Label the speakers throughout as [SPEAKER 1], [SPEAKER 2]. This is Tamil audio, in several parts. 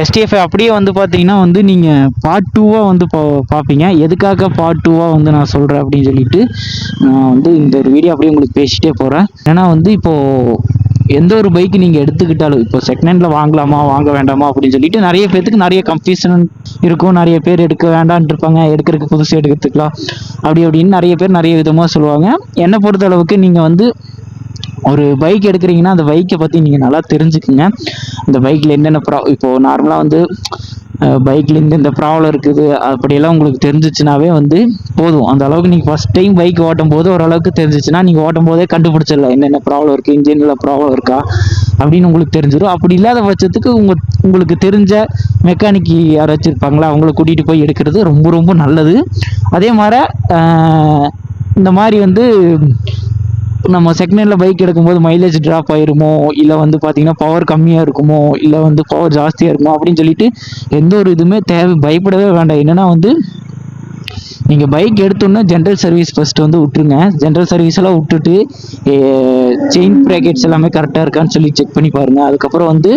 [SPEAKER 1] எஸ்டிஎஃப் அப்படியே வந்து பார்த்தீங்கன்னா வந்து நீங்கள் பார்ட் டூவாக வந்து பா பார்ப்பீங்க. எதுக்காக பார்ட் டூவாக வந்து நான் சொல்கிறேன் அப்படின்னு சொல்லிட்டு நான் வந்து இந்த ஒரு வீடியோ அப்படியே உங்களுக்கு பேசிகிட்டே போகிறேன் ஏன்னா வந்து இப்போது எந்த ஒரு பைக் நீங்கள் எடுத்துக்கிட்டாலும் இப்போ செகண்ட் ஹேண்டில் வாங்கலாமா வாங்க வேண்டாமா அப்படின்னு சொல்லிட்டு நிறைய பேர்த்துக்கு நிறைய கன்ஃபியூஷன் இருக்கும். நிறைய பேர் எடுக்க வேண்டான் இருப்பாங்க. எடுக்கிறதுக்கு புதுசு எடுக்கிறதுக்கலாம். அப்படி அப்படின்னு நிறைய பேர் நிறைய விதமாக சொல்லுவாங்க. என்னை பொறுத்த அளவுக்கு நீங்கள் வந்து ஒரு பைக் எடுக்கிறீங்கன்னா அந்த பைக்கை பற்றி நீங்கள் நல்லா தெரிஞ்சுக்குங்க. அந்த பைக்கில் என்னென்ன ப்ரா இப்போது நார்மலாக வந்து பைக்லேருந்து இந்த ப்ராப்ளம் இருக்குது அப்படியெல்லாம் உங்களுக்கு தெரிஞ்சிச்சுனாவே வந்து போதும். அந்த அளவுக்கு நீங்கள் ஃபஸ்ட் டைம் பைக் ஓட்டும் போது ஓரளவுக்கு தெரிஞ்சிச்சுன்னா நீங்கள் ஓட்டும் போதே கண்டுபிடிச்சிடலாம். என்னென்ன ப்ராப்ளம் இருக்குது இன்ஜினில் ப்ராப்ளம் இருக்கா? அப்படின்னு உங்களுக்கு தெரிஞ்சிடும். அப்படி இல்லாத பட்சத்துக்கு உங்கள் உங்களுக்கு தெரிஞ்ச மெக்கானிக் யாராச்சும் இருப்பாங்களா அவங்கள கூட்டிகிட்டு போய் எடுக்கிறது ரொம்ப ரொம்ப நல்லது. அதே மாதிரி இந்த மாதிரி வந்து நம்ம செகண்ட் ஹேண்டில் பைக் எடுக்கும்போது மைலேஜ் ட்ராப் ஆயிருமோ? இல்லை வந்து பார்த்தீங்கன்னா பவர் கம்மியாக இருக்குமோ? இல்லை வந்து பவர் ஜாஸ்தியாக இருக்குமோ? அப்படின்னு சொல்லிட்டு எந்த ஒரு இதுவுமே தேவை பயப்படவே வேண்டாம். என்னன்னா வந்து நீங்கள் பைக் எடுத்தோன்னே ஜென்ரல் சர்வீஸ் ஃபஸ்ட்டு வந்து விட்டுருங்க. ஜென்ரல் சர்வீஸ் எல்லாம் விட்டுட்டு செயின் ப்ராக்கெட்ஸ் எல்லாமே கரெக்டாக இருக்கான்னு சொல்லி செக் பண்ணி பாருங்கள் அதுக்கப்புறம் வந்து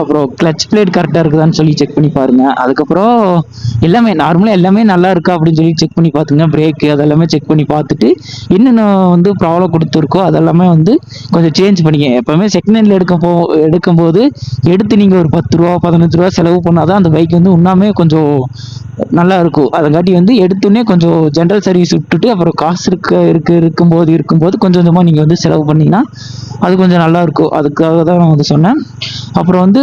[SPEAKER 1] அப்புறம் கிளச் பிளேட் கரெக்டாக இருக்குதான்னு சொல்லி செக் பண்ணி பாருங்கள் அதுக்கப்புறம் எல்லாமே நார்மலாக எல்லாமே நல்லா இருக்கா அப்படின்னு சொல்லி செக் பண்ணி பார்த்துங்க. பிரேக்கு அதெல்லாமே செக் பண்ணி பார்த்துட்டு என்னென்ன வந்து ப்ராப்ளம் கொடுத்துருக்கோ அதெல்லாமே வந்து கொஞ்சம் சேஞ்ச் பண்ணிக்க எப்போவுமே செகண்ட் ஹேண்டில் எடுக்க போ எடுக்கும்போது எடுத்து நீங்கள் ஒரு பத்து ரூபா பதினஞ்சு ரூபா செலவு பண்ணால் தான் அந்த பைக் வந்து இன்னுமே கொஞ்சம் நல்லா இருக்கும். அதங்காட்டி வந்து எடுத்தோடனே கொஞ்சம் ஜென்ரல் சர்வீஸ் விட்டுட்டு அப்புறம் காசு இருக்க இருக்கு இருக்கும்போது இருக்கும்போது கொஞ்சம் கொஞ்சமாக நீங்கள் வந்து செலவு பண்ணிங்கன்னா அது கொஞ்சம் நல்லா இருக்கும். அதுக்காக தான் நான் வந்து சொன்னேன். அப்புறம் வந்து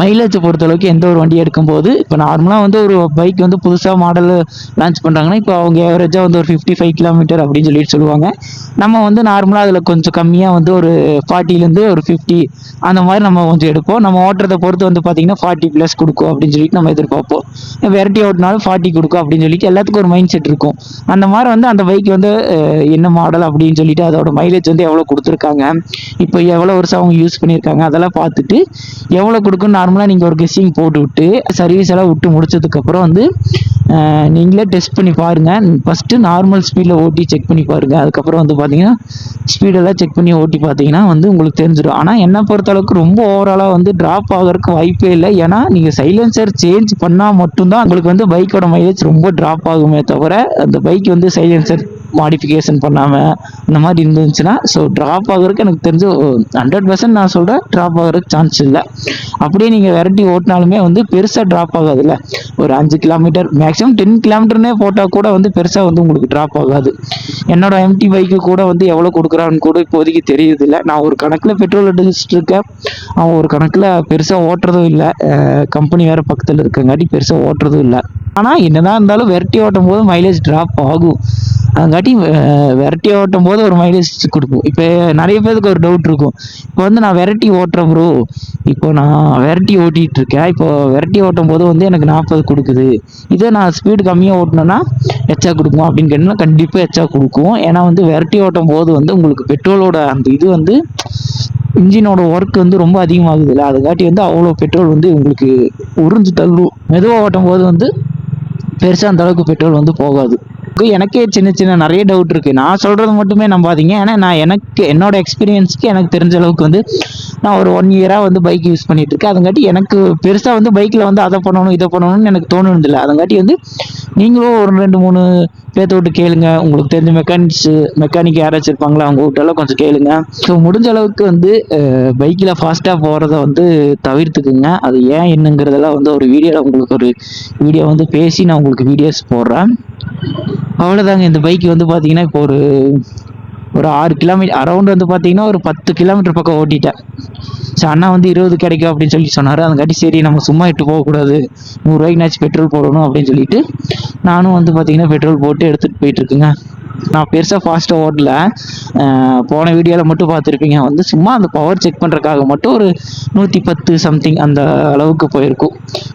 [SPEAKER 1] மைலேஜை பொறுத்தளவுக்கு எந்த ஒரு வண்டி எடுக்கும்போது இப்போ நார்மலாக வந்து ஒரு பைக் வந்து புதுசாக மாடல் லான்ச் பண்ணுறாங்கன்னா இப்போ அவங்க ஏவரேஜாக வந்து ஒரு ஃபிஃப்டி ஃபைவ் கிலோமீட்டர் அப்படின்னு சொல்லிட்டு சொல்லுவாங்க. நம்ம வந்து நார்மலாக அதில் கொஞ்சம் கம்மியாக வந்து ஒரு ஃபார்ட்டிலேருந்து ஒரு ஃபிஃப்டி அந்த மாதிரி நம்ம கொஞ்சம் எடுப்போம். நம்ம ஓட்டுறதை பொறுத்து வந்து பார்த்தீங்கன்னா ஃபார்ட்டி ப்ளஸ் கொடுக்கும் அப்படின்னு சொல்லிட்டு நம்ம எதிர்பார்ப்போம். வெரைட்டி ஓட்டினாலும் ஃபார்ட்டி கொடுக்கும் அப்படின்னு சொல்லிட்டு எல்லாத்துக்கும் ஒரு மைண்ட் செட் இருக்கும். அந்த மாதிரி வந்து அந்த பைக் வந்து என்ன மாடல் அப்படின்னு சொல்லிட்டு அதோட மைலேஜ் வந்து எவ்வளோ கொடுத்துருக்காங்க இப்போ எவ்வளோ வருஷம் அவங்க யூஸ் பண்ணியிருக்காங்க அதெல்லாம் பார்த்துட்டு எவ்வளோ கொடுக்குன்னு நார்மலாக நீங்கள் ஒரு கெஸ்ஸிங் போட்டு விட்டு சர்வீஸ் எல்லாம் விட்டு முடிச்சதுக்கப்புறம் வந்து நீங்களே டெஸ்ட் பண்ணி பாருங்கள் ஃபஸ்ட்டு நார்மல் ஸ்பீடில் ஓட்டி செக் பண்ணி பாருங்கள் அதுக்கப்புறம் வந்து பார்த்தீங்கன்னா ஸ்பீடெல்லாம் செக் பண்ணி ஓட்டி பார்த்தீங்கன்னா வந்து உங்களுக்கு தெரிஞ்சிடும். ஆனால் என்னை பொறுத்தளவுக்கு ரொம்ப ஓவராலாக வந்து ட்ராப் ஆகிறதுக்கு வாய்ப்பே இல்லை. ஏன்னா நீங்கள் சைலன்சர் சேஞ்ச் பண்ணால் மட்டும்தான் உங்களுக்கு வந்து பைக்கோட மைலேஜ் ரொம்ப ட்ராப் ஆகுமே தவிர அந்த பைக் வந்து சைலன்சர் மாடிஃபிகேஷன் பண்ணாமல் இந்த மாதிரி இருந்துச்சுன்னா ஸோ ட்ராப் ஆகிறதுக்கு எனக்கு தெரிஞ்சு ஹண்ட்ரட் பர்சன்ட் நான் சொல்கிறேன் ட்ராப் ஆகிறதுக்கு சான்ஸ் இல்லை. அப்படியே நீங்கள் வெரைட்டி ஓட்டினாலுமே வந்து பெருசாக ட்ராப் ஆகாதுல்ல. ஒரு அஞ்சு கிலோமீட்டர் மேக்ஸிமம் டென் கிலோமீட்டர்னே போட்டால் கூட வந்து பெருசாக வந்து உங்களுக்கு ட்ராப் ஆகாது. என்னோட எம்டி பைக்கு கூட வந்து எவ்வளோ கொடுக்குறான்னு கூட இப்போதைக்கு தெரியுது இல்லை நான் ஒரு கணக்கில் பெட்ரோல் அடிச்சுட்டு இருக்கேன். அவன் ஒரு கணக்கில் பெருசாக ஓட்டுறதும் இல்லை. கம்பெனி வேறு பக்கத்தில் இருக்கங்காட்டி பெருசாக ஓட்டுறதும் இல்லை. ஆனால் என்னதான் இருந்தாலும் வெரைட்டி ஓட்டும் போது மைலேஜ் ட்ராப் ஆகும். அதுங்காட்டி விரட்டி ஓட்டும் போது ஒரு மைலேஜ் கொடுக்கும். இப்போ நிறைய பேருக்கு ஒரு டவுட் இருக்கும். இப்போ வந்து நான் விரட்டி ஓட்டுறேன் ப்ரோ இப்போ நான் விரட்டி ஓட்டிகிட்டு இருக்கேன். இப்போ விரட்டி ஓட்டும் போது வந்து எனக்கு நாற்பது கொடுக்குது. இதே நான் ஸ்பீடு கம்மியாக ஓட்டினேன்னா எச்சா கொடுக்கும். அப்படின்னு கேட்டால் கண்டிப்பாக எச்சா கொடுக்கும். ஏன்னா வந்து விரட்டி ஓட்டும் போது வந்து உங்களுக்கு பெட்ரோலோட அந்த இது வந்து இன்ஜினோட ஒர்க் வந்து ரொம்ப அதிகமாகுது இல்லை? அதுக்காட்டி வந்து அவ்வளோ பெட்ரோல் வந்து உங்களுக்கு உறிஞ்சு தள்ளும் மெதுவாக ஓட்டும் போது வந்து பெருசாக அந்த அளவுக்கு பெட்ரோல் வந்து போகாது. எனக்கே சின்ன சின்ன நிறைய டவுட் இருக்குது நான் சொல்கிறது மட்டுமே நம்பாதீங்க. ஏன்னா நான் எனக்கு என்னோட எக்ஸ்பீரியன்ஸ்க்கு எனக்கு தெரிஞ்ச அளவுக்கு வந்து நான் ஒரு ஒன் இயராக வந்து பைக் யூஸ் பண்ணிட்டு இருக்கேன். அதுங்காட்டி எனக்கு பெருசாக வந்து பைக்கில் வந்து அதை பண்ணணும் இதை பண்ணணும்னு எனக்கு தோணுனதில்லை அதுங்காட்டி வந்து நீங்களும் ஒரு ரெண்டு மூணு பேர்த்த விட்டு கேளுங்க. உங்களுக்கு தெரிஞ்ச மெக்கானிக்ஸ் மெக்கானிக் யாராச்சும் இருப்பாங்களா அவங்க விட்டெல்லாம் கொஞ்சம் கேளுங்க. ஸோ முடிஞ்ச அளவுக்கு வந்து பைக்கில் ஃபாஸ்ட்டாக போகிறத வந்து தவிர்த்துக்குங்க. அது ஏன் என்னங்கிறதெல்லாம் வந்து ஒரு வீடியோவில் உங்களுக்கு ஒரு வீடியோ வந்து பேசி நான் உங்களுக்கு வீடியோஸ் போடுறேன். அவ்வளோதாங்க இந்த பைக் வந்து பார்த்தீங்கன்னா இப்போ ஒரு ஒரு ஆறு கிலோமீட்டர் அரௌண்ட் வந்து பார்த்தீங்கன்னா ஒரு பத்து கிலோமீட்டர் பக்கம் ஓட்டிட்டேன். சரி அண்ணா வந்து இருபது கிடைக்கும் அப்படின்னு சொல்லி சொன்னார். அதுங்காட்டி சரி நம்ம சும்மா இட்டு போகக்கூடாது. நூறுரூவாய்க்குனாச்சும் பெட்ரோல் போடணும் அப்படின்னு சொல்லிட்டு நானும் வந்து பார்த்தீங்கன்னா பெட்ரோல் போட்டு எடுத்துகிட்டு போயிட்டுருக்குங்க நான் பெருசாக ஃபாஸ்ட்டாக ஓட்டல போன வீடியோவில் மட்டும் பார்த்துருப்பீங்க. வந்து சும்மா அந்த பவர் செக் பண்ணுறதுக்காக மட்டும் ஒரு நூற்றி பத்து சம்திங் அந்த அளவுக்கு போயிருக்கும்.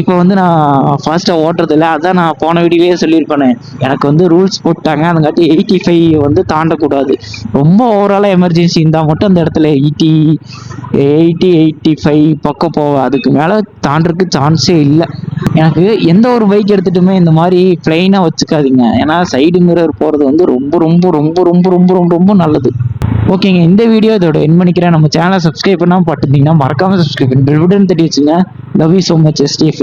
[SPEAKER 1] இப்போ வந்து நான் ஃபாஸ்ட்டாக ஓட்டுறதில்ல அதான் நான் போன வீடியோலேயே சொல்லியிருப்பேனே. எனக்கு வந்து ரூல்ஸ் போட்டாங்க. அதுங்காட்டி எயிட்டி ஃபைவ் வந்து தாண்டக்கூடாது. ரொம்ப ஓவராலாக எமர்ஜென்சி இருந்தால் மட்டும் அந்த இடத்துல எயிட்டி எயிட்டி எயிட்டி ஃபைவ் பக்கம் போவேன் அதுக்கு மேலே தாண்டறதுக்கு சான்ஸே இல்லை. எனக்கு எந்த ஒரு பைக் எடுத்துட்டுமே இந்த மாதிரி பிளைனாக வச்சுக்காதீங்க. ஏன்னா சைடு மிரர் போகிறது வந்து ரொம்ப ரொம்ப ரொம்ப ரொம்ப ரொம்ப ரொம்ப ரொம்ப நல்லது. ஓகேங்க இந்த வீடியோ இதோட என் பண்ணிக்கிறேன். நம்ம சேனலை சப்ஸ்கிரைப் பண்ணாமல் பார்த்துருந்தீங்கன்னா மறக்காமல் சப்ஸ்கிரைப் பண்ணி பெல் பட்டன் தட்டி வச்சுங்க. Love you so much STF